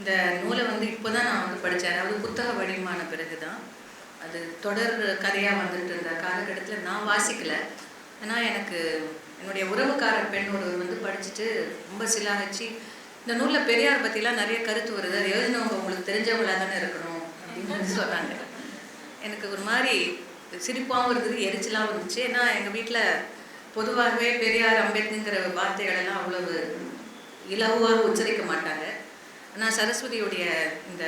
இந்த நூலை வந்து இப்போ தான் நான் வந்து படித்தேன். அதாவது புத்தக வடிவமான பிறகு தான் அது தொடர் கதையாக வந்துட்டு இருந்த காலகட்டத்தில் நான் வாசிக்கல. ஆனால் எனக்கு என்னுடைய உறவுக்கார பெண் ஒருவர் வந்து படிச்சுட்டு ரொம்ப சிலாகிச்சு இந்த நூலில் பெரியார் பற்றிலாம் நிறைய கருத்து வருது. அது எழுதினவங்க உங்களுக்கு தெரிஞ்சவங்களாக தானே இருக்கணும்? அப்படின்னு சொல்கிறாங்க எனக்கு ஒரு மாதிரி சிரிப்பாகவும் இருந்தது எரிச்சலாகவும் இருந்துச்சு. ஏன்னா எங்கள் வீட்டில் பொதுவாகவே பெரியார் அம்பேத்கருங்கிற வார்த்தைகளெல்லாம் அவ்வளவு இலகுவாக உச்சரிக்க மாட்டாங்க. ஆனால் சரஸ்வதியுடைய இந்த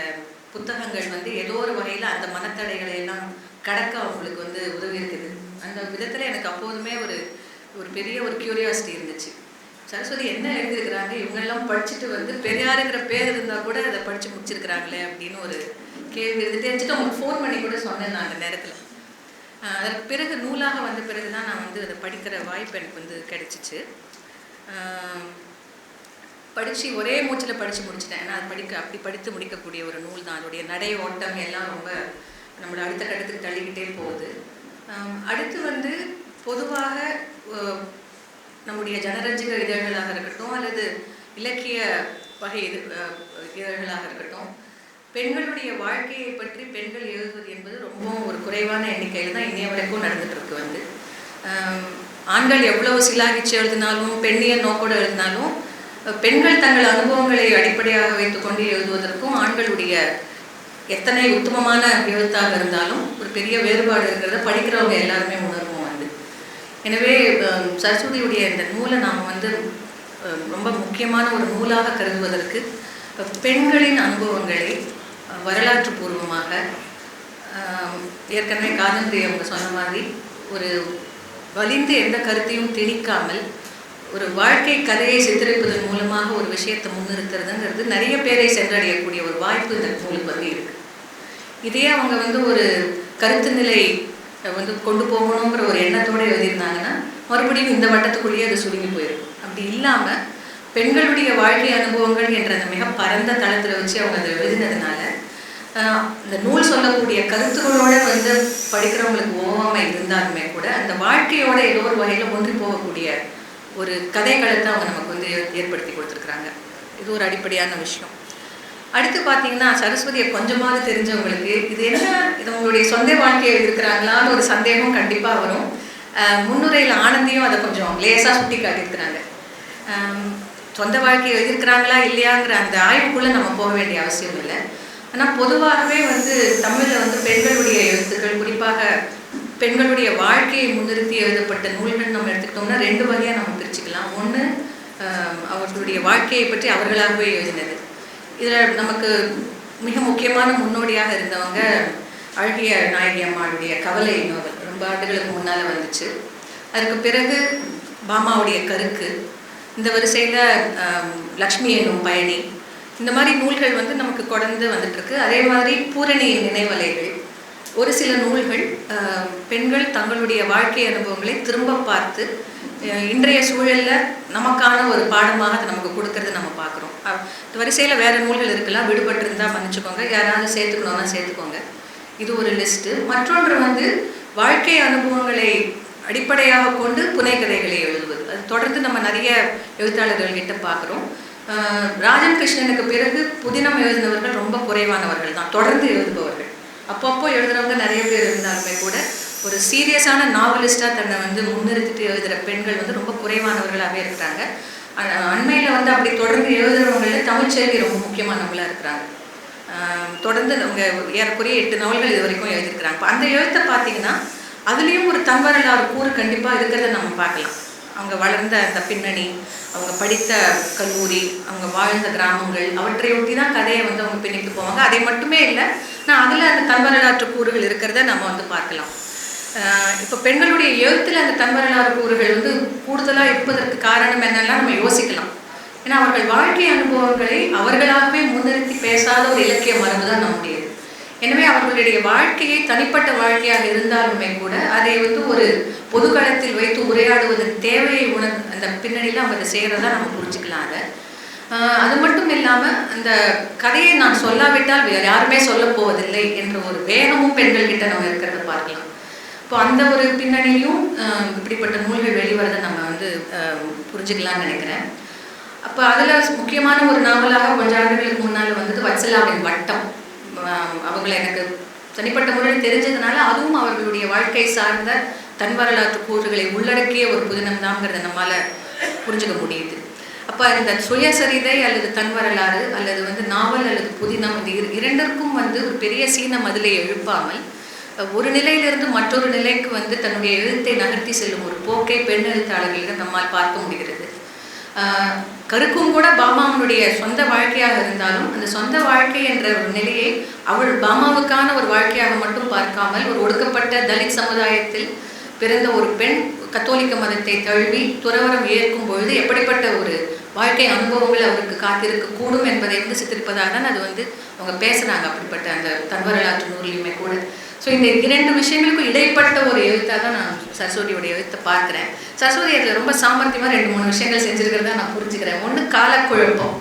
புத்தகங்கள் வந்து ஏதோ ஒரு வகையில் அந்த மனத்தடைகளை எல்லாம் கடக்க அவங்களுக்கு வந்து உதவி இருக்குது அந்த விதத்தில் எனக்கு அப்போதுமே ஒரு ஒரு பெரிய ஒரு கியூரியாசிட்டி இருந்துச்சு. சரஸ்வதி என்ன எழுதியிருக்கிறாங்க? இவங்கெல்லாம் படிச்சுட்டு வந்து பெரியாருங்கிற பேர் இருந்தால் கூட அதை படித்து முடிச்சிருக்கிறாங்களே அப்படின்னு ஒரு கேள்வி இருந்து தெரிஞ்சுட்டு அவங்க ஃபோன் பண்ணி கூட சொன்னேன் நான் அந்த நேரத்தில். அதற்கு பிறகு நூலாக வந்த பிறகு தான் நான் வந்து அதை படிக்கிற வாய்ப்பு எனக்கு வந்து கிடைச்சிச்சு. படித்து ஒரே மூச்சில் படித்து முடிச்சிட்டேன். ஏன்னா அது படிக்க அப்படி படித்து முடிக்கக்கூடிய ஒரு நூல் தான் அதோடைய நடை ஓட்டம் எல்லாம் ரொம்ப நம்மளை அடுத்த கட்டத்துக்கு தள்ளிக்கிட்டே போகுது. அடுத்து வந்து பொதுவாக நம்முடைய ஜனரஞ்சக இதழ்களாக இருக்கட்டும் அல்லது இலக்கிய வகை இது இதழ்களாக இருக்கட்டும் பெண்களுடைய வாழ்க்கையை பற்றி பெண்கள் எழுதுவது என்பது ரொம்பவும் ஒரு குறைவான எண்ணிக்கையில் தான் இன்னைய வரைக்கும் நடந்துகிட்டு இருக்கு வந்து. ஆண்கள் எவ்வளவு சிலாகிச்சு எழுதினாலும் பெண்ணிய நோக்கோடு எழுதினாலும் பெண்கள் தங்கள் அனுபவங்களை அடிப்படையாக வைத்துக்கொண்டு எழுதுவதற்கும் ஆண்களுடைய எத்தனை உத்தமமான எழுத்தாக இருந்தாலும் ஒரு பெரிய வேறுபாடு இருக்கிறத படிக்கிறவங்க எல்லாருமே உணர்வோம் வந்து எனவே சரஸ்வதியுடைய இந்த நூலை நாம் வந்து ரொம்ப முக்கியமான ஒரு நூலாக கருதுவதற்கு பெண்களின் அனுபவங்களை வரலாற்று பூர்வமாக ஏற்கனவே காதந்திரி அவங்க சொன்ன மாதிரி ஒரு வலிந்து எந்த கருத்தையும் திணிக்காமல் ஒரு வாழ்க்கை கதையை சித்தரிப்பதன் மூலமாக ஒரு விஷயத்தை முன்னிறுத்துறதுங்கிறது நிறைய பேரை சென்றடையக்கூடிய ஒரு வாய்ப்பு இந்த நூலுக்கு வந்து இருக்கு. இதே அவங்க வந்து ஒரு கருத்து நிலை வந்து கொண்டு போகணுங்கிற ஒரு எண்ணத்தோடு எழுதியிருந்தாங்கன்னா மறுபடியும் இந்த வட்டத்துக்குள்ளேயே அது சுருங்கி போயிருக்கும் அப்படி இல்லாமல் பெண்களுடைய வாழ்க்கை அனுபவங்கள் என்ற அந்த மிக பரந்த தளத்தில் வச்சு அவங்க அதை எழுதினதுனால இந்த நூல் சொல்லக்கூடிய கருத்துக்களோட வந்து படிக்கிறவங்களுக்கு ஓவாமல் இருந்தாலுமே கூட அந்த வாழ்க்கையோட ஏதோ ஒரு வகையில் ஒன்றி போகக்கூடிய ஒரு கதைகளத்தை அவங்க நமக்கு வந்து ஏ- ஏற்படுத்தி கொடுத்துருக்குறாங்க. இது ஒரு அடிப்படையான விஷயம். அடுத்து பார்த்தீங்கன்னா சரஸ்வதியை கொஞ்சமாவது தெரிஞ்சவங்களுக்கு இது என்ன இது உங்களுடைய சொந்த வாழ்க்கையை இருக்கிறாங்களான்னு ஒரு சந்தேகம் கண்டிப்பாக வரும். முன்னுரையில் ஆனந்தியும் அதை கொஞ்சம் லேசாக சுட்டி காட்டியிருக்கிறாங்க. சொந்த வாழ்க்கையை எழுதியிருக்கிறாங்களா இல்லையாங்கிற அந்த ஆய்வுக்குள்ளே நம்ம போக வேண்டிய அவசியம் இல்லை. ஆனால் பொதுவாகவே வந்து தமிழில் வந்து பெண்களுடைய எழுத்துக்கள் குறிப்பாக பெண்களுடைய வாழ்க்கையை முன்னிறுத்தி எழுதப்பட்ட நூல்கள் நம்ம எடுத்துக்கிட்டோம்னா ரெண்டு வகையாக நம்ம பிரிச்சுக்கலாம். ஒன்று அவர்களுடைய வாழ்க்கையை பற்றி அவர்களாகவே எழுதினது. இதில் நமக்கு மிக முக்கியமான முன்னோடியாக இருந்தவங்க அழகிய நாயகி அம்மாளுடைய கவலை நோவல். ரொம்ப ஆண்டுகளுக்கு முன்னால் வந்துச்சு. அதுக்கு பிறகு பாமாவுடைய கருக்கு இந்த வரிசையில் லக்ஷ்மி என்னும் பயணி இந்த மாதிரி நூல்கள் வந்து நமக்கு தொடர்ந்து வந்துட்டுருக்கு அதே மாதிரி பூரணியின் நினைவலைகள் ஒரு சில நூல்கள் பெண்கள் தங்களுடைய வாழ்க்கை அனுபவங்களை திரும்ப பார்த்து இன்றைய சூழலில் நமக்கான ஒரு பாடமாக அதை நமக்கு கொடுக்கறது நம்ம பார்க்குறோம். வரிசையில் வேறு நூல்கள் இருக்கலாம். விடுபட்டிருந்தா மன்னிச்சுக்கோங்க. யாராவது சேர்த்துக்கணும்னா சேர்த்துக்கோங்க. இது ஒரு லிஸ்ட்டு. மற்றொன்று வந்து வாழ்க்கை அனுபவங்களை அடிப்படையாக கொண்டு புனைகதைகளை எழுதுவது. அது தொடர்ந்து நம்ம நிறைய எழுத்தாளர்கள் கிட்ட பார்க்குறோம் ராஜன் கிருஷ்ணனுக்கு பிறகு புதினம் எழுதினவர்கள் ரொம்ப குறைவானவர்கள் தான். தொடர்ந்து எழுதுபவர்கள். அப்பப்போ எழுதுறவங்க நிறைய பேர் இருந்தாலுமே கூட ஒரு சீரியஸான நாவலிஸ்டாக தன்னை வந்து முன்னிறுத்திட்டு எழுதுகிற பெண்கள் வந்து ரொம்ப குறைவானவர்களாகவே இருக்கிறாங்க. அண்மையில் வந்து அப்படி தொடர்ந்து எழுதுறவங்கள தமிழ்ச்செல்வி ரொம்ப முக்கியமானவங்களாக இருக்கிறாங்க. தொடர்ந்து அவங்க ஏறக்குறைய எட்டு நாவல்கள் இது வரைக்கும் எழுதியிருக்கிறாங்க. அந்த எழுத்தை பார்த்தீங்கன்னா அதுலேயும் ஒரு தன்வரலாறு கூறு கண்டிப்பாக இருக்கிறத நம்ம பார்க்கலாம். அவங்க வளர்ந்த அந்த பின்னணி அவங்க படித்த கல்லூரி அவங்க வாழ்ந்த கிராமங்கள் அவற்றை ஒட்டி தான் கதையை வந்து அவங்க பின்னிட்டு போவாங்க. அதை மட்டுமே இல்லை நான் அதில் அந்த தன்வரலாற்று கூறுகள் இருக்கிறத நம்ம வந்து பார்க்கலாம். இப்போ பெண்களுடைய எழுத்தில் அந்த தன்வரலாறு கூறுகள் வந்து கூடுதலாக இருப்பதற்கு காரணம் என்னெல்லாம் நம்ம யோசிக்கலாம். ஏன்னா அவர்கள் வாழ்க்கை அனுபவங்களை அவர்களாகவே முன்னிறுத்தி பேசாத ஒரு இலக்கிய மரபு தான் நம்முடையது. எனவே அவர்களுடைய வாழ்க்கையை தனிப்பட்ட வாழ்க்கையாக இருந்தாலுமே கூட அதை வந்து ஒரு பொதுக்களத்தில் வைத்து உரையாடுவதன் தேவையை உணர் அந்த பின்னணியில் அவங்க அதை செய்கிறதா நம்ம புரிஞ்சுக்கலாம் அதை. அது மட்டும் இல்லாமல் அந்த கதையை நான் சொல்லாவிட்டால் வேறு யாருமே சொல்லப் போவதில்லை என்ற ஒரு வேகமும் பெண்கள்கிட்ட நம்ம இருக்கிறத பார்க்கலாம். இப்போ அந்த ஒரு பின்னணியும் இப்படிப்பட்ட நூல்கள் வெளிவரதை நம்ம வந்து புரிஞ்சுக்கலான்னு புரிஞ்சுக்கலாம்னு நினைக்கிறேன். அப்போ அதில் முக்கியமான ஒரு நாவலாக கொஞ்ச ஆண்டுகளுக்கு முன்னால் வந்தது வச்சலாவின் வட்டம். அவங்களை எனக்கு தனிப்பட்ட முறையில் தெரிஞ்சதுனால அதுவும் அவர்களுடைய வாழ்க்கை சார்ந்த தன் வரலாற்று கூறுகளை உள்ளடக்கிய ஒரு புதினம் தான்ங்கிறத நம்மால புரிஞ்சுக்க முடியுது. அப்போ இந்த சுயசரிதை அல்லது தன் வரலாறு அல்லது வந்து நாவல் அல்லது புதினம் இந்த இரண்டிற்கும் வந்து ஒரு பெரிய சீன மதிலை எழுப்பாமல் ஒரு நிலையிலிருந்து மற்றொரு நிலைக்கு வந்து தன்னுடைய எழுத்தை நகர்த்தி செல்லும் ஒரு போக்கை பெண் எழுத்தாளர்களிடம் நம்மால் பார்க்க முடிகிறது. கருக்கும் கூட பாமாவனுடைய சொந்த வாழ்க்கையாக இருந்தாலும் அந்த சொந்த வாழ்க்கை என்ற ஒரு நிலையை அவள் பாமாவுக்கான ஒரு வாழ்க்கையாக மட்டும் பார்க்காமல் ஒரு ஒடுக்கப்பட்ட தலித் சமுதாயத்தில் பிறந்த ஒரு பெண் கத்தோலிக்க மதத்தை தழுவி துறவரம் ஏற்கும் பொழுது எப்படிப்பட்ட ஒரு வாழ்க்கை அனுபவங்கள் அவருக்கு காத்திருக்க கூடும் என்பதை வந்து சித்திருப்பதாக தான் அது வந்து அவங்க பேசுனாங்க. அப்படிப்பட்ட அந்த தன்வரலாற்று நூலிலுமே கூட. ஸோ இந்த இரண்டு விஷயங்களுக்கும் இடைப்பட்ட ஒரு எழுத்தாக தான் நான் சரஸ்வதியோட எழுத்தை பார்க்குறேன். சரஸ்வதி அதில் ரொம்ப சாமர்த்தியமாக ரெண்டு மூணு விஷயங்கள் செஞ்சுருக்கிறதா நான் புரிஞ்சுக்கிறேன். ஒன்று காலக்குழப்பம்.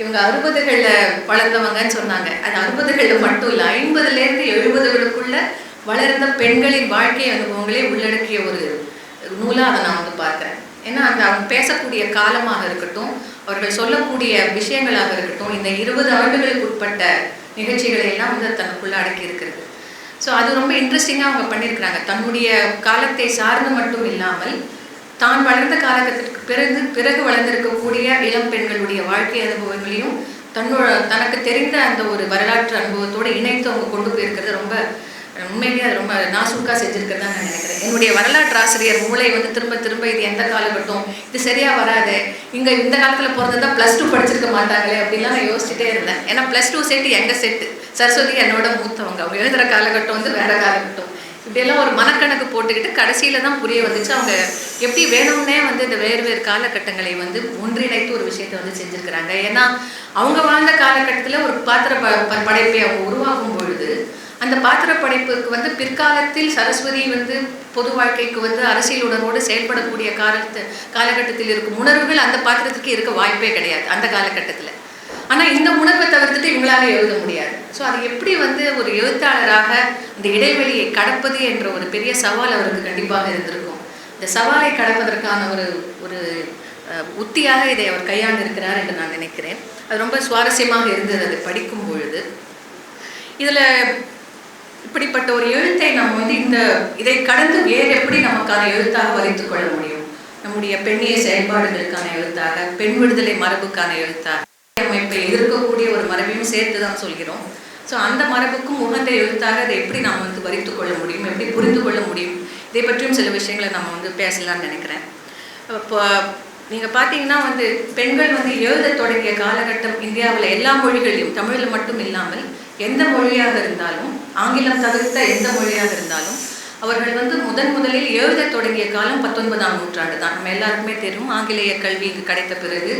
இவங்க அறுபதுகளில் வளர்ந்தவங்கன்னு சொன்னாங்க. அது அறுபதுகளில் மட்டும் இல்லை ஐம்பதுலேருந்து எழுபதுகளுக்குள்ள வளர்ந்த பெண்களின் வாழ்க்கை அனுபவங்களே உள்ளடக்கிய ஒரு நூலாக அதை நான் வந்து பார்க்குறேன். ஏன்னா அந்த அவங்க பேசக்கூடிய காலமாக இருக்கட்டும் அவர்கள் சொல்லக்கூடிய விஷயங்களாக இருக்கட்டும் இந்த இருபது ஆண்டுகளுக்கு உட்பட்ட நிகழ்ச்சிகளை எல்லாம் வந்து தனக்குள்ளே தனக்குள்ள அடக்கி இருக்கிறது. ஸோ அது ரொம்ப இன்ட்ரெஸ்டிங்காக அவங்க பண்ணியிருக்கிறாங்க தன்னுடைய காலத்தை சார்ந்து மட்டும் இல்லாமல் தான் வளர்ந்த காலகட்டத்திற்கு பிறகு பிறகு வளர்ந்திருக்கக்கூடிய இளம் பெண்களுடைய வாழ்க்கை அனுபவங்களையும் தன்னோட தனக்கு தெரிந்த அந்த ஒரு வரலாற்று அனுபவத்தோடு இணைத்து அவங்க கொண்டு போயிருக்கிறது ரொம்ப உண்மையிலேயே அது ரொம்ப நாசூக்கா செஞ்சிருக்கிறதா நான் நினைக்கிறேன். என்னுடைய வரலாற்று ஆசிரியர் மூளை வந்து திரும்ப திரும்ப இது எந்த காலகட்டம்? இது சரியாக வராது. இங்கே இந்த காலத்தில் பிறந்ததா ப்ளஸ் டூ படிச்சிருக்க மாட்டாங்களே அப்படிலாம் நான் யோசிச்சுட்டே இருந்தேன். ஏன்னா ப்ளஸ் டூ செட்டு எங்கள் செட்டு சரஸ்வதி என்னோட மூத்தவங்க. அவங்க எழுதுகிற காலகட்டம் வந்து வேற காலகட்டம். இப்படியெல்லாம் ஒரு மனக்கணக்கு போட்டுக்கிட்டு கடைசியில தான் புரிய வந்துச்சு. அவங்க எப்படி வேணும்னே வந்து இந்த வேறு வேறு காலகட்டங்களை வந்து ஒன்றிணைத்து ஒரு விஷயத்தை வந்து செஞ்சுருக்கிறாங்க. ஏன்னா அவங்க வாழ்ந்த காலகட்டத்தில் ஒரு பாத்திர ப- படைப்பை அவங்க உருவாகும் பொழுது அந்த பாத்திர படைப்புக்கு வந்து பிற்காலத்தில் சரஸ்வதி வந்து பொது வாழ்க்கைக்கு வந்து அரசியல் உணர்வோடு செயல்படக்கூடிய காலத்து காலகட்டத்தில் இருக்கும் உணர்வுகள் அந்த பாத்திரத்துக்கு இருக்க வாய்ப்பே கிடையாது அந்த காலகட்டத்தில். ஆனால் இந்த உணர்வை தவிர்த்துட்டு இவங்களால எழுத முடியாது. ஸோ அது எப்படி வந்து ஒரு எழுத்தாளராக இந்த இடைவெளியை கடப்பது என்ற ஒரு பெரிய சவால் அவருக்கு கண்டிப்பாக இருந்திருக்கும். இந்த சவாலை கடப்பதற்கான ஒரு ஒரு உத்தியாக இதை அவர் கையாண்டிருக்கிறார் என்று நான் நினைக்கிறேன். அது ரொம்ப சுவாரஸ்யமாக இருந்தது அதை படிக்கும் பொழுது. இதில் இப்படிப்பட்ட ஒரு எழுத்தை நம்ம வந்து இந்த இதை கடந்து வேறு எப்படி நமக்கான எழுத்தாக வரைத்துக் கொள்ள முடியும்? நம்முடைய பெண்ணிய செயல்பாடுகளுக்கான எழுத்தாக பெண் விடுதலை மரபுக்கான எழுத்தாக அமைப்பை எதிர்க்கக்கூடிய ஒரு மரபையும் சேர்த்து தான் சொல்கிறோம். ஸோ அந்த மரபுக்கும் உகந்த எழுத்தாக அதை எப்படி நாம் வந்து வரித்து கொள்ள முடியும்? எப்படி புரிந்து கொள்ள முடியும்? இதை பற்றியும் சில விஷயங்களை நம்ம வந்து பேசலாம்னு நினைக்கிறேன். இப்போ நீங்கள் பார்த்தீங்கன்னா வந்து பெண்கள் வந்து எழுத தொடங்கிய காலகட்டம் இந்தியாவில் எல்லா மொழிகளிலும் தமிழில் மட்டும் இல்லாமல் எந்த மொழியாக இருந்தாலும் ஆங்கிலம் தவிர்த்த எந்த மொழியாக இருந்தாலும் அவர்கள் வந்து முதன் முதலில் எழுத தொடங்கிய காலம் பத்தொன்பதாம் நூற்றாண்டு தான். நம்ம எல்லாருக்குமே தெரியும் ஆங்கிலேய கல்வி இங்கு கிடைத்த பிறகு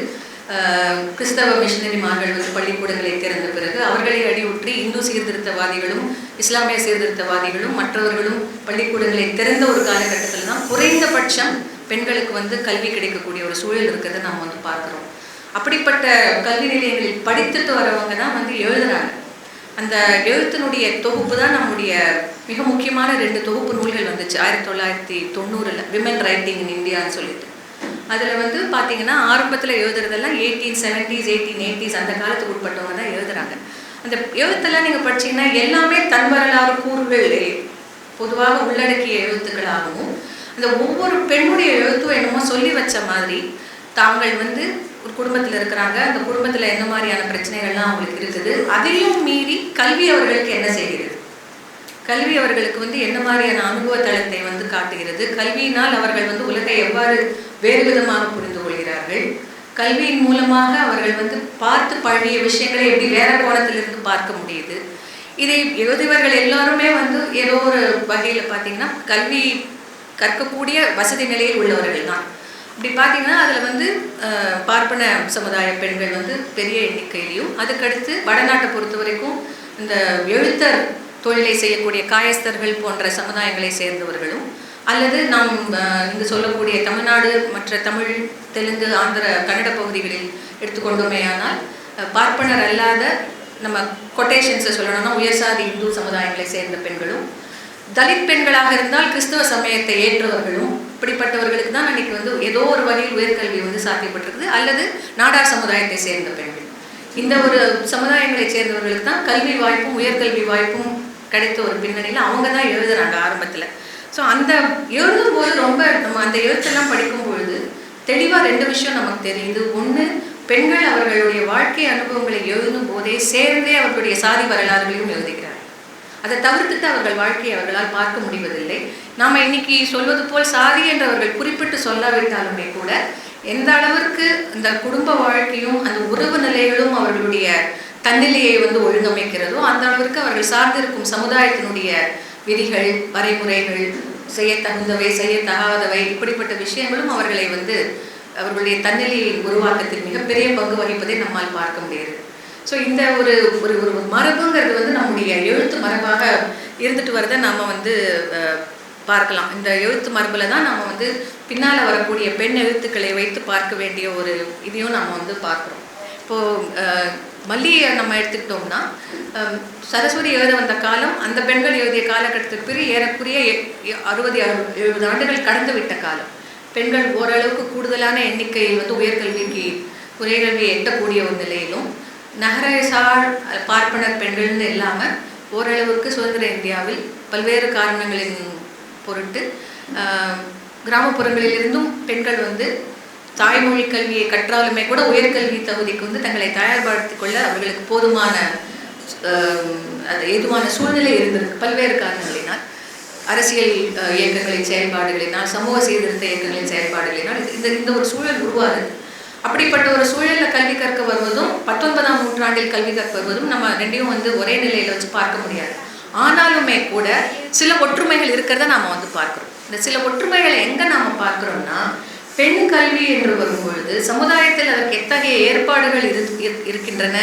கிறிஸ்தவ மிஷினரிமார்கள் வந்து பள்ளிக்கூடங்களை திறந்த பிறகு அவர்களை அடியுற்றி இந்து சீர்திருத்தவாதிகளும் இஸ்லாமிய சீர்திருத்தவாதிகளும் மற்றவர்களும் பள்ளிக்கூடங்களை திறந்த ஒரு காலகட்டத்தில் தான் குறைந்தபட்சம் பெண்களுக்கு வந்து கல்வி கிடைக்கக்கூடிய ஒரு சூழல் இருக்கிறத நாம் வந்து பார்க்குறோம். அப்படிப்பட்ட கல்வி நிலையங்களில் படித்துட்டு வரவங்க தான் வந்து எழுதுறாங்க. அந்த எழுத்தினுடைய தொகுப்பு தான் நம்முடைய மிக முக்கியமான ரெண்டு தொகுப்பு நூல்கள் வந்துச்சு. ஆயிரத்தி தொள்ளாயிரத்தி தொண்ணூறில் விமன் ரைட்டிங் இன் இந்தியான்னு சொல்லிட்டு. அதில் வந்து பார்த்தீங்கன்னா ஆரம்பத்தில் எழுதுறதெல்லாம் எயிட்டீன் செவன்டீஸ் எயிட்டீன் எயிட்டிஸ் அந்த காலத்துக்கு உட்பட்டவங்க தான் எழுதுறாங்க. அந்த எழுத்தெல்லாம் நீங்கள் படிச்சீங்கன்னா எல்லாமே தன் வரலாறு கூறுகள் பொதுவாக உள்ளடக்கிய எழுத்துக்களாகவும் அந்த ஒவ்வொரு பெண்ணுடைய எழுத்தும் என்னமோ சொல்லி வச்ச மாதிரி தாங்கள் வந்து ஒரு குடும்பத்தில் இருக்கிறாங்க. அந்த குடும்பத்தில் என்ன மாதிரியான பிரச்சனைகள்லாம் அவங்களுக்கு இருக்குது? அதையும் மீறி கல்வி அவர்களுக்கு என்ன செய்கிறது? கல்வி அவர்களுக்கு வந்து என்ன மாதிரியான அனுபவ தளத்தை வந்து காட்டுகிறது? கல்வியினால் அவர்கள் வந்து உலகை எவ்வாறு வேறு விதமாக புரிந்து கொள்கிறார்கள்? கல்வியின் மூலமாக அவர்கள் வந்து பார்த்து பழகிய விஷயங்களை எப்படி வேற கோணத்திலிருந்து பார்க்க முடியுது? இதை எழுதியவர்கள் எல்லாருமே வந்து ஏதோ ஒரு வகையில் பார்த்தீங்கன்னா கல்வி கற்கக்கூடிய வசதி நிலையில் உள்ளவர்கள் தான். இப்படி பார்த்தீங்கன்னா அதில் வந்து பார்ப்பன சமுதாய பெண்கள் வந்து பெரிய எண்ணிக்கையிலையும் அதுக்கடுத்து வடநாட்டை பொறுத்த வரைக்கும் இந்த எழுத்தர் தொழிலை செய்யக்கூடிய காயஸ்தர்கள் போன்ற சமுதாயங்களை சேர்ந்தவர்களும் அல்லது நாம் இங்கு சொல்லக்கூடிய தமிழ்நாடு மற்ற தமிழ் தெலுங்கு ஆந்திர கன்னட பகுதிகளில் எடுத்துக்கொண்டோமே ஆனால் பார்ப்பனர் அல்லாத நம்ம கொட்டேஷன்ஸை சொல்லணும்னா உயர்சாதி இந்து சமுதாயங்களை சேர்ந்த பெண்களும் தலித் பெண்களாக இருந்தால் கிறிஸ்துவ சமயத்தை ஏற்றவர்களும் இப்படிப்பட்டவர்களுக்கு தான் அன்னைக்கு வந்து ஏதோ ஒரு வகையில் உயர்கல்வி வந்து சாத்தியப்பட்டிருக்குது. அல்லது நாடார் சமுதாயத்தை சேர்ந்த பெண்கள். இந்த ஒரு சமுதாயங்களை சேர்ந்தவர்களுக்கு தான் கல்வி வாய்ப்பும் உயர்கல்வி வாய்ப்பும் கிடைத்த ஒரு பின்னணியில் அவங்க தான் எழுதுறாங்க ஆரம்பத்தில். ஸோ அந்த எழுதும்போது ரொம்ப நம்ம அந்த எழுத்தெல்லாம் படிக்கும் பொழுது தெளிவாக ரெண்டு விஷயம் நமக்கு தெரியுது. ஒன்று பெண்கள் அவர்களுடைய வாழ்க்கை அனுபவங்களை எழுதும் போதே சேர்ந்தே அவர்களுடைய சாதி வரலாறுகளையும் எழுதுகிறார் அதை தவிர்த்துட்டு அவர்கள் வாழ்க்கையை அவர்களால் பார்க்க முடிவதில்லை. நாம் இன்னைக்கு சொல்வது போல் சாதி என்றவர்கள் குறிப்பிட்டு சொல்லாவிட்டாலுமே கூட எந்த அளவிற்கு இந்த குடும்ப வாழ்க்கையும் அந்த உறவு நிலைகளும் அவர்களுடைய தன்னிலையை வந்து ஒழுங்கமைக்கிறதோ அந்த அளவிற்கு அவர்கள் சார்ந்திருக்கும் சமுதாயத்தினுடைய விதிகள் வரைமுறைகள் செய்ய தகுந்தவை செய்ய தகாதவை இப்படிப்பட்ட விஷயங்களும் அவர்களை வந்து அவர்களுடைய தன்னிலையை உருவாக்கத்தில் மிகப்பெரிய பங்கு வகிப்பதை நம்மால் பார்க்க முடியாது ஸோ இந்த ஒரு ஒரு ஒரு மரபுங்கிறது வந்து நம்முடைய எழுத்து மரபாக இருந்துட்டு வரதை நம்ம வந்து பார்க்கலாம். இந்த எழுத்து மரபில் தான் நம்ம வந்து பின்னால் வரக்கூடிய பெண் எழுத்துக்களை வைத்து பார்க்க வேண்டிய ஒரு இதையும் நம்ம வந்து பார்க்குறோம். இப்போது மல்லியை நம்ம எடுத்துக்கிட்டோம்னா சரஸ்வதி எழுத வந்த காலம் அந்த பெண்கள் எழுதிய காலகட்டத்துக்கு பிறகு ஏறக்குறைய எ- எ- அறுபது அறு- எழுபது ஆண்டுகள் கடந்து விட்ட காலம். பெண்கள் ஓரளவுக்கு கூடுதலான எண்ணிக்கையில் வந்து உயர்கல்விக்கு உயர்கல்வியை எட்டக்கூடிய ஒரு நிலையிலும் நகரசார் பார்ப்பனர் பெண்கள்னு இல்லாமல் ஓரளவுக்கு சுதந்திர இந்தியாவில் பல்வேறு காரணங்களின் பொருட்டு கிராமப்புறங்களிலிருந்தும் பெண்கள் வந்து தாய்மொழி கல்வியை கற்றாலுமே கூட உயர்கல்வி தகுதிக்கு வந்து தங்களை தயார்படுத்திக் கொள்ள அவர்களுக்கு போதுமான அது ஏதுவான சூழ்நிலை இருந்திருக்கு பல்வேறு காரணங்களினால். அரசியல் இயக்கங்களின் செயல்பாடுகளினால் சமூக சீர்திருத்த இயக்கங்களின் செயல்பாடுகளினால் இந்த இந்த ஒரு சூழல் உருவாகுது. அப்படிப்பட்ட ஒரு சூழலில் கல்வி கற்க வருவதும் பத்தொன்பதாம் நூற்றாண்டில் கல்வி கற்க வருவதும் நம்ம ரெண்டையும் வந்து ஒரே நிலையில் வச்சு பார்க்க முடியாது. ஆனாலுமே கூட சில ஒற்றுமைகள் இருக்கிறத நாம் வந்து பார்க்குறோம். இந்த சில ஒற்றுமைகளை எங்கே நாம் பார்க்குறோம்னா பெண் கல்வி என்று வரும்பொழுது சமுதாயத்தில் அதற்கு எத்தகைய ஏற்பாடுகள் இரு இரு- இருக்கின்றன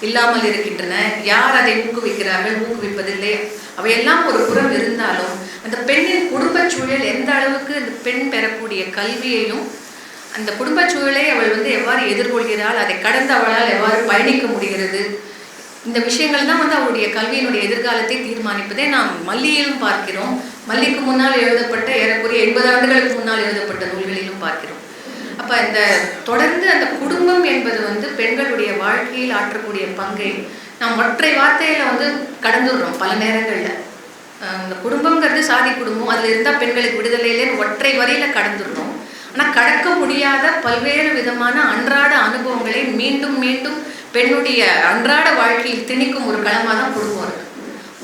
இல்லாமல் இருக்கின்றன யார் அதை ஊக்குவிக்கிறார்கள் ஊக்குவிப்பதில்லை அவையெல்லாம் ஒரு புறம் இருந்தாலும் அந்த பெண்ணின் குடும்பச் சூழல் எந்த அளவுக்கு இந்த பெண் பெறக்கூடிய கல்வியையும் அந்த குடும்பச் சூழலை அவள் வந்து எவ்வாறு எதிர்கொள்கிறாள் அதை கடந்து அவளால் எவ்வாறு பயணிக்க முடிகிறது? இந்த விஷயங்கள் தான் வந்து அவளுடைய கல்வியினுடைய எதிர்காலத்தை தீர்மானிப்பதை நாம் மல்லியிலும் பார்க்கிறோம். மல்லிக்கு முன்னால் எழுதப்பட்ட ஏறக்குறைய எண்பது ஆண்டுகளுக்கு முன்னால் எழுதப்பட்ட நூல்களிலும் பார்க்கிறோம். அப்போ இந்த தொடர்ந்து அந்த குடும்பம் என்பது வந்து பெண்களுடைய வாழ்க்கையில் ஆற்றக்கூடிய பங்கை நாம் ஒற்றை வார்த்தையில் வந்து கடந்துடுறோம் பல நேரங்களில். இந்த குடும்பங்கிறது சாதி குடும்பம் அதில் இருந்தால் பெண்களுக்கு விடுதலையிலேன்னு ஒற்றை வரையில் கடந்துடுறோம். ஆனால் கடக்க முடியாத பல்வேறு விதமான அன்றாட அனுபவங்களை மீண்டும் மீண்டும் பெண்ணுடைய அன்றாட வாழ்க்கையில் திணிக்கும் ஒரு களமாக தான் குடும்பம் இருக்கு.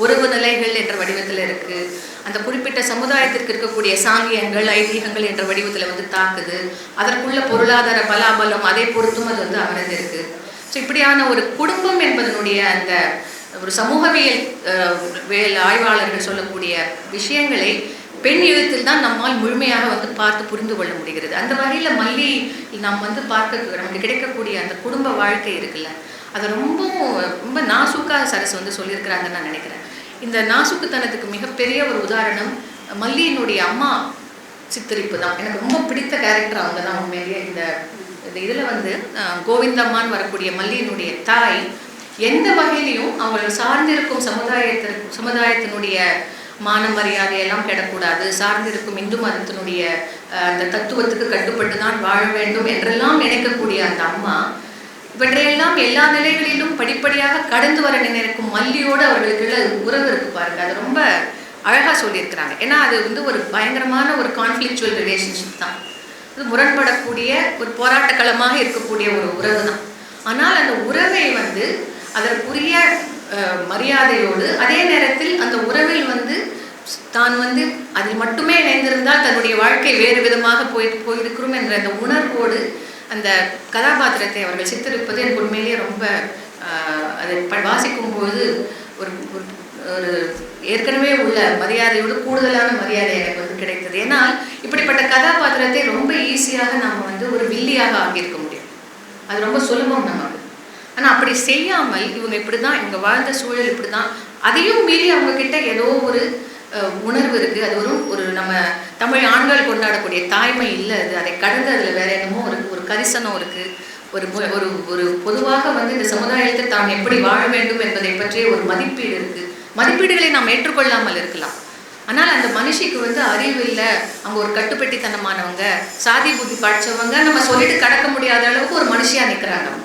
உறவு நிலைகள் என்ற வடிவத்தில் இருக்கு. அந்த குறிப்பிட்ட சமுதாயத்திற்கு இருக்கக்கூடிய சாங்கியங்கள் ஐதீகங்கள் என்ற வடிவத்தில் வந்து தாக்குது. அதற்குள்ள பொருளாதார பலாபலம் அதை பொறுத்தும் அது வந்து அமர்ந்திருக்கு. ஸோ இப்படியான ஒரு குடும்பம் என்பதனுடைய அந்த ஒரு சமூகவியல் வேல் ஆய்வாளர்கள் சொல்லக்கூடிய விஷயங்களை பெண் எழுத்தில் தான் நம்மால் முழுமையாக வந்து பார்த்து புரிந்து கொள்ள முடிகிறது. அந்த வகையில் மல்லி நாம் வந்து பார்க்க நமக்கு கிடைக்கக்கூடிய அந்த குடும்ப வாழ்க்கை இருக்குல்ல அதை ரொம்பவும் ரொம்ப நாசுக்காக சரஸ் வந்து சொல்லியிருக்கிறாங்கன்னு நான் நினைக்கிறேன். இந்த நாசுக்குத்தனத்துக்கு மிகப்பெரிய ஒரு உதாரணம் மல்லியினுடைய அம்மா சித்தரிப்பு தான். எனக்கு ரொம்ப பிடித்த கேரக்டர் அவங்க தான் உண்மையிலேயே. இந்த இந்த இதில் வந்து கோவிந்தம்மான்னு வரக்கூடிய மல்லியினுடைய தாய் எந்த வகையிலையும் அவள் சார்ந்திருக்கும் சமுதாயத்திற்கு சமுதாயத்தினுடைய மான மரியாதையெல்லாம் கெடக்கூடாது. சார்ந்திருக்கும் இந்து மதத்தினுடைய அந்த தத்துவத்துக்கு கட்டுப்பட்டு தான் வாழ வேண்டும் என்றெல்லாம் நினைக்கக்கூடிய அந்த அம்மா இவற்றையெல்லாம் எல்லா நிலைகளிலும் படிப்படியாக கடந்து வர நினைக்கும் மல்லியோடு அவர்களுக்குள்ள உறவு இருக்கு பாருங்க. அது ரொம்ப அழகாக சொல்லியிருக்கிறாங்க. ஏன்னா அது வந்து ஒரு பயங்கரமான ஒரு கான்ஃப்ளிக்சுவல் ரிலேஷன்ஷிப் தான். இது முரண்படக்கூடிய ஒரு போராட்டக்களமாக இருக்கக்கூடிய ஒரு உறவு தான் ஆனால் அந்த உறவை வந்து அதற்குரிய மரியாதையோடு அதே நேரத்தில் அந்த உறவில் வந்து தான் வந்து அதில் மட்டுமே இணைந்திருந்தால் தன்னுடைய வாழ்க்கை வேறு விதமாக போய் போயிருக்கிறோம் என்ற அந்த உணர்வோடு அந்த கதாபாத்திரத்தை அவர்கள் சித்தரிப்பது எனக்கு உண்மையிலேயே ரொம்ப அதை வாசிக்கும் வாசிக்கும்போது ஒரு ஒரு- ஒரு ஏற்கனவே உள்ள மரியாதையோடு கூடுதலான மரியாதை எனக்கு வந்து கிடைத்தது. ஏன்னால் இப்படிப்பட்ட கதாபாத்திரத்தை ரொம்ப ஈஸியாக நாம் வந்து ஒரு வில்லியாக ஆக்கியிருக்க முடியும். அது ரொம்ப சுலபம் நமக்கு. ஆனால் அப்படி செய்யாமல் இவங்க இப்படி தான் இவங்க வாழ்ந்த சூழல் இப்படி தான் அதையும் மீறி அவங்கக்கிட்ட ஏதோ ஒரு உணர்வு இருக்குது அது ஒரு ஒரு நம்ம தமிழ் ஆண்கள் கொண்டாடக்கூடிய தாய்மை இல்லை அது. அதை கடந்து அதில் வேற என்னமோ ஒரு ஒரு கரிசனம் இருக்குது ஒரு ஒரு ஒரு பொதுவாக வந்து இந்த சமுதாயத்தில் தான் எப்படி வாழ வேண்டும் என்பதை பற்றிய ஒரு மதிப்பீடு இருக்குது மதிப்பீடுகளை நாம் ஏற்றுக்கொள்ளாமல் இருக்கலாம். ஆனால் அந்த மனுஷிக்கு வந்து அறிவு இல்லை. அவங்க ஒரு கட்டுப்பட்டித்தனமானவங்க சாதி புத்தி படித்தவங்க நம்ம சொல்லிட்டு கடக்க முடியாத அளவுக்கு ஒரு மனுஷியாக நிற்கிறாங்க அவங்க.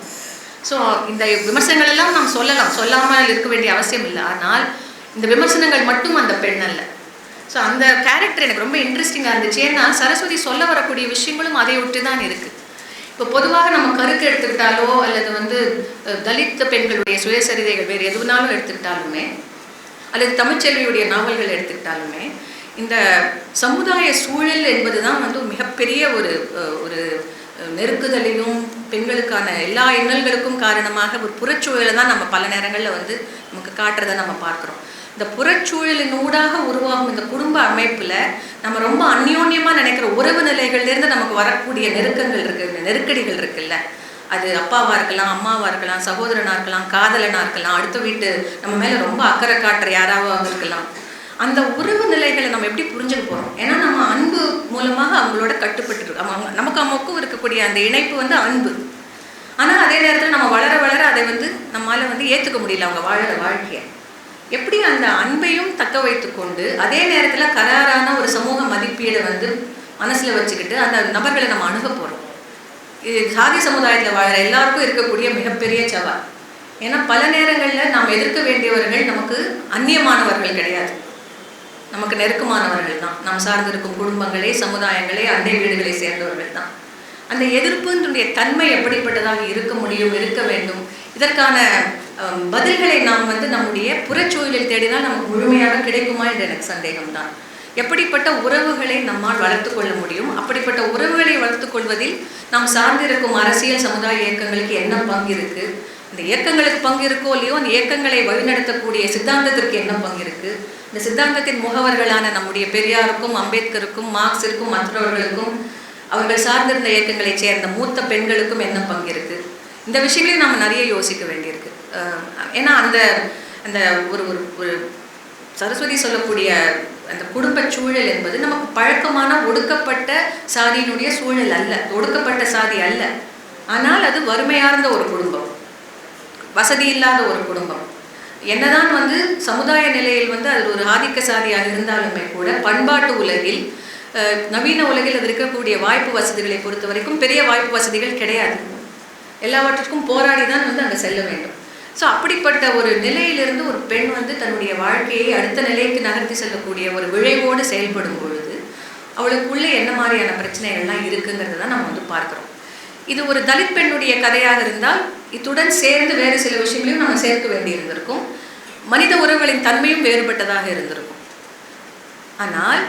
ஸோ இந்த விமர்சனங்கள் எல்லாம் நாம் சொல்லலாம். சொல்லாமல் இருக்க வேண்டிய அவசியம் இல்லை. ஆனால் இந்த விமர்சனங்கள் மட்டும் அந்த பெண் அல்ல. ஸோ அந்த கேரக்டர் எனக்கு ரொம்ப இன்ட்ரெஸ்டிங்காக இருந்துச்சு. ஏன்னா சரஸ்வதி சொல்ல வரக்கூடிய விஷயங்களும் அதை விட்டு தான் இருக்குது இப்போ பொதுவாக நம்ம கருத்து எடுத்துக்கிட்டாலோ அல்லது வந்து தலித்த பெண்களுடைய சுயசரிதைகள் வேறு எதுனாலும் எடுத்துக்கிட்டாலுமே அல்லது தமிழ்ச்செல்வியுடைய நாவல்கள் எடுத்துக்கிட்டாலுமே இந்த சமுதாய சூழல் என்பது தான் வந்து மிகப்பெரிய ஒரு ஒரு நெருக்குதலிலும் நெருக்குதலையும் பெண்களுக்கான எல்லா இன்னல்களுக்கும் காரணமாக ஒரு புறச்சூழலை தான் நம்ம பல நேரங்களில் வந்து நமக்கு காட்டுறதை நம்ம பார்க்குறோம். இந்த புறச்சூழலின் ஊடாக உருவாகும் இந்த குடும்ப அமைப்பில் நம்ம ரொம்ப அந்யோன்யமாக நினைக்கிற உறவு நிலைகள்லேருந்து நமக்கு வரக்கூடிய நெருக்கங்கள் இருக்கு நெருக்கடிகள் இருக்குல்ல. அது அப்பாவாக இருக்கலாம் அம்மாவாக இருக்கலாம் சகோதரனாக இருக்கலாம் காதலனாக இருக்கலாம் அடுத்த வீட்டு நம்ம மேலே ரொம்ப அக்கறை காட்டுற யாராவது இருக்கலாம். அந்த உறவு நிலைகளை நம்ம எப்படி புரிஞ்சுக்க போகிறோம் ஏன்னா நம்ம அன்பு மூலமாக அவங்களோட கட்டுப்பட்டு அவங்க நமக்கு அவங்களுக்கும் இருக்கக்கூடிய அந்த இணைப்பு வந்து அன்பு. ஆனால் அதே நேரத்தில் நம்ம வளர வளர அதை வந்து நம்மளால் வந்து ஏற்றுக்க முடியல அவங்க வாழற வாழ்க்கையை. எப்படி அந்த அன்பையும் தக்க வைத்துக்கொண்டு அதே நேரத்தில் கராரான ஒரு சமூக மதிப்பீடை வந்து மனசில் வச்சுக்கிட்டு அந்த நபர்களை நம்ம அணுக போகிறோம் இது சாதி சமுதாயத்தில் வாழற எல்லாருக்கும் இருக்கக்கூடிய மிகப்பெரிய சவால். ஏன்னா பல நேரங்களில் நாம் எதிர்க்க வேண்டியவர்கள் நமக்கு அந்நியமானவர்கள் கிடையாது. நமக்கு நெருக்கமானவர்கள் தான். நாம் சார்ந்திருக்கும் குடும்பங்களே சமுதாயங்களே அண்டை வீடுகளை சேர்ந்தவர்கள் தான். அந்த எதிர்ப்புடைய தன்மை எப்படிப்பட்டதாக இருக்க முடியும் இருக்க வேண்டும்? இதற்கான பதில்களை நாம் வந்து நம்முடைய புறச்சூழலில் தேடினால் நமக்கு முழுமையாக கிடைக்குமா என்று எனக்கு சந்தேகம்தான் எப்படிப்பட்ட உறவுகளை நம்மால் வளர்த்து கொள்ள முடியும்? அப்படிப்பட்ட உறவுகளை வளர்த்து கொள்வதில் நாம் சார்ந்திருக்கும் அரசியல் சமுதாய இயக்கங்களுக்கு என்ன பங்கு இருக்கு? இந்த இயக்கங்களுக்கு பங்கு இருக்கோ இல்லையோ அந்த இயக்கங்களை வழிநடத்தக்கூடிய சித்தாந்தத்திற்கு என்ன பங்கு இருக்கு? இந்த சித்தாந்தத்தின் முகவர்களான நம்முடைய பெரியாருக்கும் அம்பேத்கருக்கும் மார்க்சிற்கும் மற்றவர்களுக்கும் அவர்கள் சார்ந்திருந்த இயக்கங்களைச் சேர்ந்த மூத்த பெண்களுக்கும் என்ன பங்கு இருக்குது இந்த விஷயங்களையும் நம்ம நிறைய யோசிக்க வேண்டியிருக்கு. ஏன்னா அந்த அந்த ஒரு ஒரு ஒரு சரஸ்வதி சொல்லக்கூடிய அந்த குடும்ப சூழல் என்பது நமக்கு பழக்கமான ஒடுக்கப்பட்ட சாதியினுடைய சூழல் அல்ல. ஒடுக்கப்பட்ட சாதி அல்ல. ஆனால் அது வறுமையார்ந்த ஒரு குடும்பம். வசதி இல்லாத ஒரு குடும்பம். என்னதான் வந்து சமுதாய நிலையில் வந்து அது ஒரு ஆதிக்க சாதியாக இருந்தாலுமே கூட பண்பாட்டு உலகில் நவீன உலகில் அது இருக்கக்கூடிய வாய்ப்பு வசதிகளை பொறுத்த வரைக்கும் பெரிய வாய்ப்பு வசதிகள் கிடையாது. எல்லாவற்றிற்கும் போராடி தான் வந்து அங்கே செல்ல வேண்டும். ஸோ அப்படிப்பட்ட ஒரு நிலையிலிருந்து ஒரு பெண் வந்து தன்னுடைய வாழ்க்கையை அடுத்த நிலைக்கு நகர்த்தி செல்லக்கூடிய ஒரு விழைவோடு செயல்படும் பொழுது அவளுக்குள்ளே என்ன மாதிரியான பிரச்சனைகள்லாம் இருக்குங்கிறத தான் நம்ம வந்து பார்க்குறோம். இது ஒரு தலித் பெண்ணுடைய கதையாக இருந்தால் இத்துடன் சேர்ந்து வேறு சில விஷயங்களையும் நம்ம சேர்க்க வேண்டியிருந்திருக்கும். மனித உறவுகளின் தன்மையும் வேறுபட்டதாக இருந்திருக்கும். ஆனால்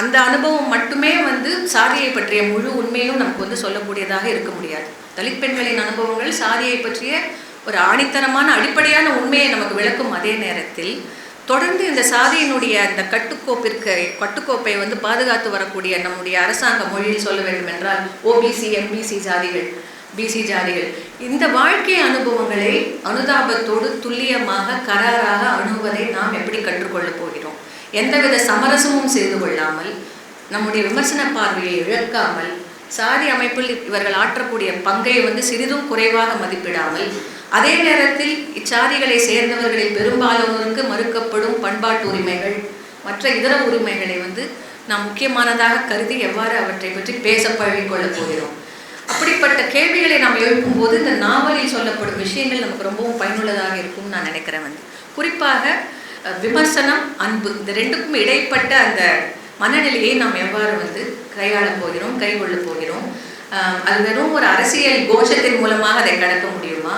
அந்த அனுபவம் மட்டுமே வந்து சாதியை பற்றிய முழு உண்மையும் நமக்கு வந்து சொல்லக்கூடியதாக இருக்க முடியாது. தலித் பெண்களின் அனுபவங்கள் சாதியை பற்றிய ஒரு ஆணித்தரமான அடிப்படையான உண்மையை நமக்கு விளக்கும் அதே நேரத்தில் தொடர்ந்து இந்த சாதியினுடைய அந்த கட்டுக்கோப்பிற்கு கட்டுக்கோப்பை வந்து பாதுகாத்து வரக்கூடிய நம்முடைய அரசாங்க மொழியில் சொல்ல வேண்டும் என்றால் ஓபிசி எம்பிசி சாதிகள். பிசி ஜாதிகள் இந்த வாழ்க்கை அனுபவங்களை அனுதாபத்தோடு துல்லியமாக கராராக அணுவதை நாம் எப்படி கற்றுக்கொள்ளப் போகிறோம்? எந்தவித சமரசமும் செய்து கொள்ளாமல் நம்முடைய விமர்சன பார்வையை இழக்காமல் சாதி அமைப்பில் இவர்கள் ஆற்றக்கூடிய பங்கை வந்து சிறிதும் குறைவாக மதிப்பிடாமல் அதே நேரத்தில் இச்சாதிகளை சேர்ந்தவர்களில் பெரும்பாலானோருக்கு மறுக்கப்படும் பண்பாட்டு உரிமைகள் மற்ற இதர உரிமைகளை வந்து நாம் முக்கியமானதாக கருதி எவ்வாறு அவற்றை பற்றி பேச பழகிக்கொள்ளப் போகிறோம்? அப்படிப்பட்ட கேள்விகளை நாம் எழுப்பும்போது இந்த நாவலில் சொல்லப்படும் விஷயங்கள் நமக்கு ரொம்பவும் பயனுள்ளதாக இருக்கும்னு நான் நினைக்கிறேன் வந்து. குறிப்பாக விமர்சனம் அன்பு இந்த ரெண்டுக்கும் இடைப்பட்ட அந்த மனநிலையை நாம் எவ்வாறு வந்து கையாளப் போகிறோம் கைகொள்ளப் போகிறோம்? அது வெறும் ஒரு அரசியல் கோஷத்தின் மூலமாக அதை கடக்க முடியுமா?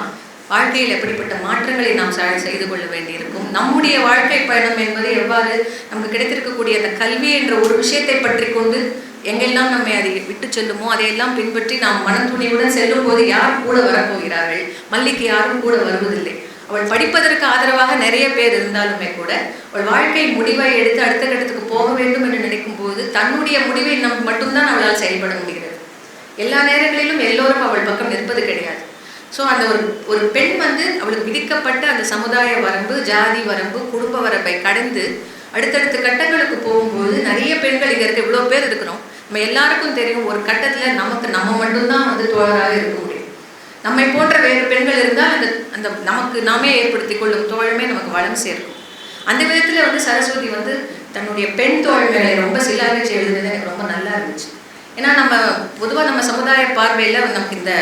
வாழ்க்கையில் எப்படிப்பட்ட மாற்றங்களை நாம் செய்து கொள்ள வேண்டியிருக்கும்? நம்முடைய வாழ்க்கை பயணம் என்பது எவ்வாறு நமக்கு கிடைத்திருக்கக்கூடிய அந்த கல்வி என்ற ஒரு விஷயத்தை பற்றி கொண்டு எங்கெல்லாம் நம்மை அதை விட்டு செல்லுமோ அதையெல்லாம் பின்பற்றி நாம் மனத்துணிவுடன் செல்லும் போது யார் கூட வரப்போகிறார்கள்? மல்லிக்கு யாரும் கூட வருவதில்லை. அவள் படிப்பதற்கு ஆதரவாக நிறைய பேர் இருந்தாலுமே கூட அவள் வாழ்க்கை முடிவை எடுத்து அடுத்த கட்டத்துக்கு போக வேண்டும் என்று நினைக்கும் போது தன்னுடைய முடிவை நம் மட்டும்தான் அவளால் செயல்பட முடிகிறது. எல்லா நேரங்களிலும் எல்லோரும் அவள் பக்கம் நிற்பது கிடையாது. ஸோ அந்த ஒரு ஒரு பெண் வந்து அவளுக்கு விதிக்கப்பட்ட அந்த சமுதாய வரம்பு ஜாதி வரம்பு குடும்ப வரம்பை கடந்து அடுத்தடுத்த கட்டங்களுக்கு போகும்போது நிறைய பெண்கள் இங்கே இருக்க இவ்வளோ பேர் இருக்கிறோம். நம்ம எல்லாருக்கும் தெரியும் ஒரு கட்டத்தில் நமக்கு நம்ம மட்டும்தான் வந்து தோழராக இருக்க முடியும். நம்மை போன்ற வேறு பெண்கள் இருந்தால் அந்த அந்த நமக்கு நாமே ஏற்படுத்தி கொள்ளும் தோழமே நமக்கு வளம் சேர்க்கும். அந்த விதத்தில் வந்து சரஸ்வதி வந்து தன்னுடைய பெண் தோழர்களை ரொம்ப சிலாகிச்சு எழுதுனது எனக்கு ரொம்ப நல்லா இருந்துச்சு. ஏன்னா நம்ம பொதுவாக நம்ம சமுதாய பார்வையில் நமக்கு இந்த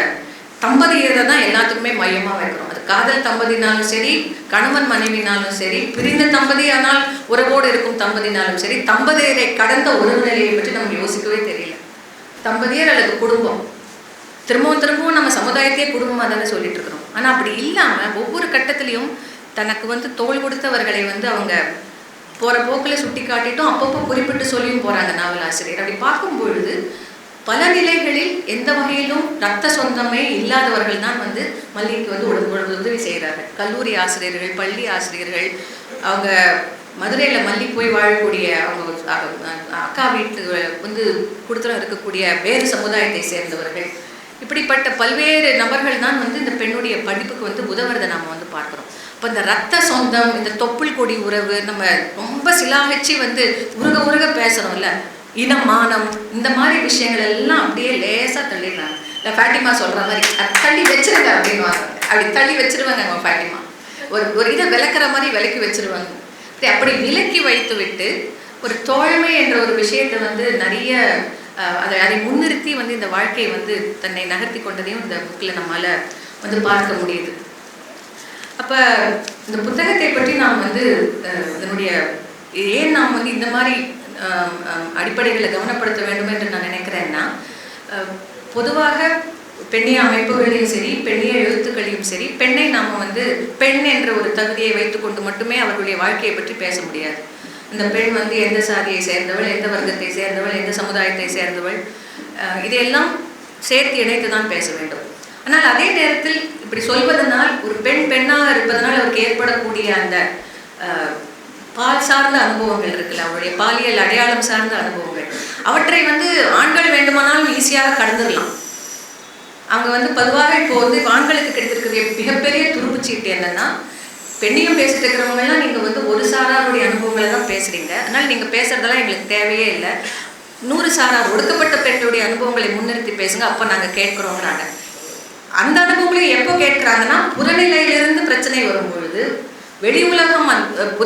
தம்பதியரை தான் எல்லாத்துக்குமே மையமாக வைக்கிறோம் அது காதல் தம்பதினாலும் சரி கணவன் மனைவினாலும் சரி பிரிந்த தம்பதியானால் உறவோடு இருக்கும் தம்பதினாலும் சரி தம்பதியரை கடந்த உறவு நிலையை பற்றி நம்ம யோசிக்கவே தெரியல. தம்பதியர் அல்லது குடும்பம். திரும்பவும் திரும்பவும் நம்ம சமுதாயத்தையே குடும்பமாக தானே சொல்லிட்டு இருக்கிறோம். ஆனால் அப்படி இல்லாமல் ஒவ்வொரு கட்டத்திலையும் தனக்கு வந்து தோள் கொடுத்தவர்களை வந்து அவங்க போகிற போக்கில் சுட்டி காட்டிட்டும் அப்பப்போ குறிப்பிட்டு சொல்லியும் போகிறாங்க நாவல் ஆசிரியர் அப்படி பார்க்கும் பொழுது பல நிலைகளில் எந்த வகையிலும் ரத்த சொந்தமே இல்லாதவர்கள் தான் வந்து மல்லிகைக்கு வந்து உதவி செய்கிறார்கள். கல்லூரி ஆசிரியர்கள் பள்ளி ஆசிரியர்கள் அவங்க மதுரையில் மல்லி போய் வாழக்கூடிய அவங்க அக்கா வீட்டு வந்து கொடுத்துட இருக்கக்கூடிய வேறு சமுதாயத்தை சேர்ந்தவர்கள். இப்படிப்பட்ட பல்வேறு நபர்கள் தான் வந்து இந்த பெண்ணுடைய படிப்புக்கு வந்து உதவுறதை நாம் வந்து பார்க்குறோம். இப்போ இந்த ரத்த சொந்தம் இந்த தொப்புள் கொடி உறவு நம்ம ரொம்ப சிலாகிச்சு வந்து உருக உருக பேசுகிறோம்ல இனம் மானம் இந்த மாதிரி விஷயங்கள் எல்லாம் அப்படியே லேசாக தள்ளிடுறாங்க. இல்லை ஃபேட்டிமா சொல்கிற மாதிரி "அது தள்ளி வச்சிருங்க அப்படின்வாங்க அப்படி தள்ளி வச்சிருவாங்க அவங்க ஃபேட்டிமா ஒரு ஒரு இதை விளக்குற மாதிரி விலக்கி வச்சிருவாங்க. அப்படி விலக்கி வைத்து விட்டு ஒரு தோழமை என்ற ஒரு விஷயத்தை வந்து நிறைய அதை அதை முன்னிறுத்தி வந்து இந்த வாழ்க்கையை வந்து தன்னை நகர்த்தி கொண்டதையும் இந்த புக்கில் நம்மளால் வந்து பார்க்க முடியுது. அப்போ இந்த புத்தகத்தை பற்றி நாம் வந்து அஹ், இதனுடைய ஏன் நாம் வந்து இந்த மாதிரி அடிப்படைகளை கவனப்படுத்த வேண்டும் என்று நான் நினைக்கிறேன்னா பொதுவாக பெண்ணிய அமைப்புகளையும் சரி பெண்ணிய எழுத்துக்களையும் சரி பெண்ணை நாம் வந்து பெண் என்ற ஒரு தகுதியை வைத்துக்கொண்டு மட்டுமே அவர்களுடைய வாழ்க்கையை பற்றி பேச முடியாது. இந்த பெண் வந்து எந்த சாதியை சேர்ந்தவள் எந்த வர்க்கத்தை சேர்ந்தவள் எந்த சமுதாயத்தை சேர்ந்தவள் இதையெல்லாம் சேர்த்து இணைத்து தான் பேச வேண்டும். ஆனால் அதே நேரத்தில் இப்படி சொல்வதனால் ஒரு பெண் பெண்ணாக இருப்பதனால் அவருக்கு ஏற்படக்கூடிய அந்த பால் சார்ந்த அனுபவங்கள் இருக்குல்ல அவருடைய பாலியல் அடையாளம் சார்ந்த அனுபவங்கள். அவற்றை வந்து ஆண்கள் வேண்டுமானாலும் ஈஸியாக கடந்துடலாம். அவங்க வந்து பொதுவாக இப்போ வந்து ஆண்களுக்கு கிடைத்திருக்கிற மிகப்பெரிய துருப்புச்சீட்டு என்னன்னா பெண்ணையும் பேசிட்டு இருக்கிறவங்க எல்லாம் வந்து ஒரு சாராருடைய அனுபவங்களை தான் பேசுறீங்க. அதனால நீங்கள் பேசுறதெல்லாம் எங்களுக்கு தேவையே இல்லை. நூறு சாரார் ஒடுக்கப்பட்ட பெண்களுடைய அனுபவங்களை முன்னிறுத்தி பேசுங்க அப்போ நாங்கள் கேட்குறோங்கிறாங்க. அந்த அனுபவங்களையும் எப்போ கேட்குறாங்கன்னா புறநிலையிலிருந்து பிரச்சனை வரும்பொழுது வெளி உலகம்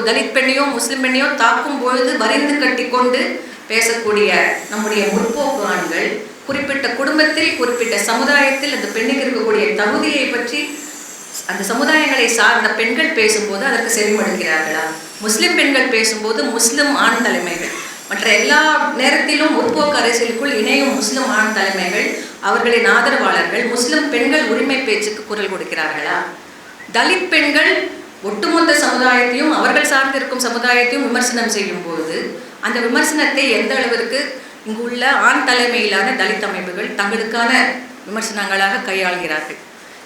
தலித் பெண்ணையோ முஸ்லிம் பெண்ணையோ தாக்கும் பொழுது வரிந்து கட்டி கொண்டு பேசக்கூடிய நம்முடைய முற்போக்கு ஆண்கள் குறிப்பிட்ட குடும்பத்தில் குறிப்பிட்ட சமுதாயத்தில் அந்த பெண்ணுக்கு இருக்கக்கூடிய தகுதியை பற்றி அந்த சமுதாயங்களை சார்ந்த பெண்கள் பேசும்போது அதற்கு செவிமடுக்கிறார்களா? முஸ்லிம் பெண்கள் பேசும்போது முஸ்லிம் ஆண் தலைமைகள். மற்ற எல்லா நேரத்திலும் முற்போக்கு அரசியலுக்குள் இணையும் முஸ்லிம் ஆண் தலைமைகள் அவர்களின் ஆதரவாளர்கள் முஸ்லிம் பெண்கள் உரிமை பேச்சுக்கு குரல் கொடுக்கிறார்களா? தலித் பெண்கள் ஒட்டுமொத்த சமுதாயத்தையும் அவர்கள் சார்ந்திருக்கும் சமுதாயத்தையும் விமர்சனம் செய்யும் போது அந்த விமர்சனத்தை எந்த அளவிற்கு இங்குள்ள ஆண் தலைமையிலான தலித் அமைப்புகள் தங்களுக்கான விமர்சனங்களாக கையாள்கிறார்கள்?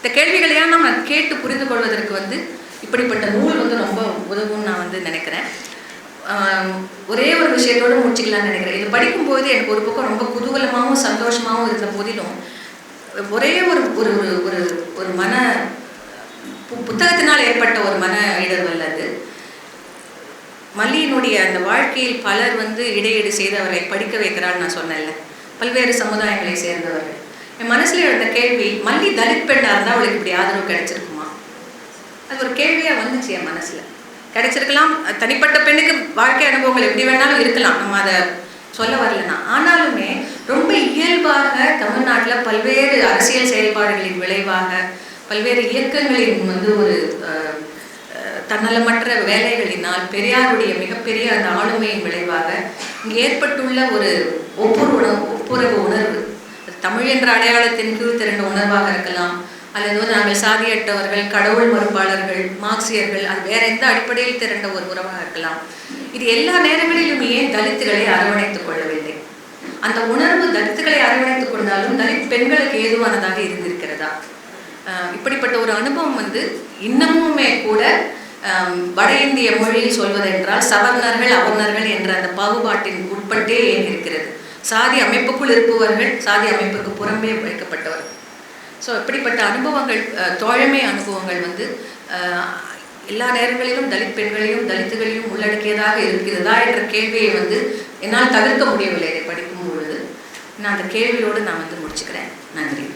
இந்த கேள்விகளையாக நம்ம கேட்டு புரிந்து கொள்வதற்கு வந்து இப்படிப்பட்ட நூல் வந்து ரொம்ப உதவும்னு நான் வந்து நினைக்கிறேன். ஒரே ஒரு விஷயத்தோடு முடிச்சுக்கலாம்னு நினைக்கிறேன். இது படிக்கும்போது எனக்கு ஒரு பக்கம் ரொம்ப குதூகலமாகவும் சந்தோஷமாகவும் இருந்த போதிலும் ஒரே ஒரு ஒரு ஒரு- ஒரு மன புத்தகத்தினால் ஏற்பட்ட ஒரு மன இடர்வல் அது. மல்லியினுடைய அந்த வாழ்க்கையில் பலர் வந்து இடையீடு செய்து அவரை படிக்க வைக்கிறான்னு நான் சொன்னேன்ல. பல்வேறு சமுதாயங்களை சேர்ந்தவர்கள். என் மனசில் எழுந்த கேள்வி மல்லி தலித் பெண்ணாக இருந்தால் அவளுக்கு இப்படி ஆதரவு கிடைச்சிருக்குமா? அது ஒரு கேள்வியாக வந்துச்சு என் மனசில். கிடைச்சிருக்கலாம். தனிப்பட்ட பெண்ணுக்கு வாழ்க்கை அனுபவங்கள் எப்படி வேணாலும் இருக்கலாம். நம்ம அதை சொல்ல வரலனா ஆனாலுமே ரொம்ப இயல்பாக தமிழ்நாட்டில் பல்வேறு அரசியல் செயல்பாடுகளின் விளைவாக பல்வேறு இயக்கங்களின் வந்து ஒரு அஹ், தன்னலமற்ற வேலைகளினால் பெரியாருடைய மிகப்பெரிய அந்த ஆளுமையின் விளைவாக இங்கு ஏற்பட்டுள்ள ஒரு ஒப்புரவு ஒப்புரவு உணர்வு. தமிழ் என்ற அடையாளத்தின் கீழ் திரண்ட உணர்வாக இருக்கலாம். அல்லது வந்து நாங்கள் சாதியற்றவர்கள் கடவுள் மறுப்பாளர்கள் மார்க்சியர்கள் அது வேற எந்த அடிப்படையில் திரண்ட ஒரு உறவாக இருக்கலாம். இது எல்லா நேரங்களிலும் ஏன் தலித்துகளை அரவணைத்துக் கொள்ளவில்லை? அந்த உணர்வு தலித்துகளை அரவணைத்துக் கொண்டாலும் தலித் பெண்களுக்கு ஏதுவானதாக இருந்திருக்கிறதா? இப்படிப்பட்ட ஒரு அனுபவம் வந்து இன்னமுமே கூட வட இந்திய மொழியில் சொல்வதென்றால் சவர்ணர்கள் அவர்ணர்கள் என்ற அந்த பாகுபாட்டின் உட்பட்டே ஏன் இருக்கிறது. சாதி அமைப்புக்குள் இருப்பவர்கள் சாதி அமைப்புக்கு புறம்பே வைக்கப்பட்டவர்கள் ஸோ இப்படிப்பட்ட அனுபவங்கள் தோழமை அனுபவங்கள் வந்து எல்லா நேரங்களிலும் தலித் பெண்களையும் தலித்துகளையும் உள்ளடக்கியதாக இருக்கிறதா என்ற கேள்வியை வந்து என்னால் தவிர்க்க முடியவில்லை இதை படிக்கும் பொழுது. நான் அந்த கேள்வியோடு நான் வந்து முடிச்சுக்கிறேன். நன்றி.